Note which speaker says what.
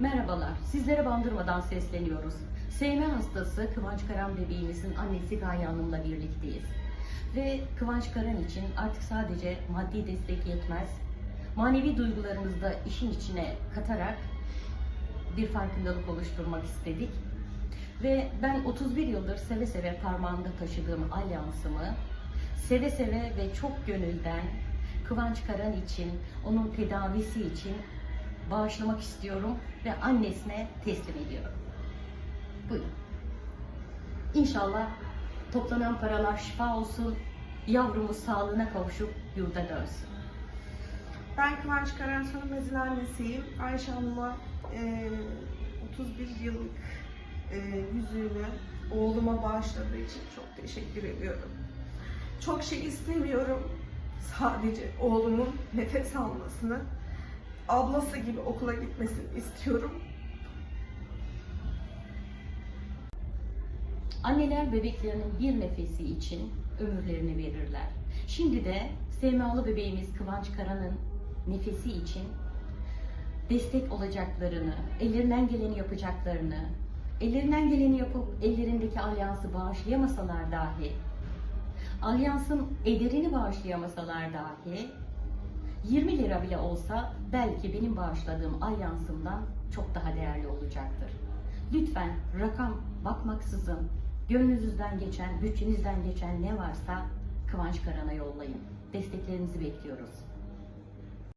Speaker 1: Merhabalar, sizlere bandırmadan sesleniyoruz. SM hastası Kıvanç Karan bebeğimizin annesi Gaye Hanım'la birlikteyiz. Ve Kıvanç Karan için artık sadece maddi destek yetmez, manevi duygularımızı da işin içine katarak bir farkındalık oluşturmak istedik. Ve ben 31 yıldır seve seve parmağımda taşıdığım alyansımı seve seve ve çok gönülden Kıvanç Karan için, onun tedavisi için bağışlamak istiyorum ve annesine teslim ediyorum. Buyurun. İnşallah toplanan paralar şifa olsun, yavrumuz sağlığına kavuşup yurda dönsün.
Speaker 2: Ben Kıvanç Karan Sönmez'in annesiyim. Ayşe Hanım'a e, 31 yıllık e, yüzüğünü oğluma bağışladığı için çok teşekkür ediyorum. Çok şey istemiyorum. Sadece oğlumun nefes almasını, ablası gibi okula gitmesini istiyorum.
Speaker 1: Anneler bebeklerinin bir nefesi için ömürlerini verirler. Şimdi de SMA'lı bebeğimiz Kıvanç Karan'ın nefesi için destek olacaklarını, ellerinden geleni yapacaklarını, ellerinden geleni yapıp ellerindeki alyansı bağışlayamasalar dahi, alyansın ederini bağışlayamasalar dahi 20 lira bile olsa belki benim bağışladığım alyansımdan çok daha değerli olacaktır. Lütfen rakam bakmaksızın gönlünüzden geçen, bütçenizden geçen ne varsa Kıvanç Karan'a yollayın. Desteklerinizi bekliyoruz.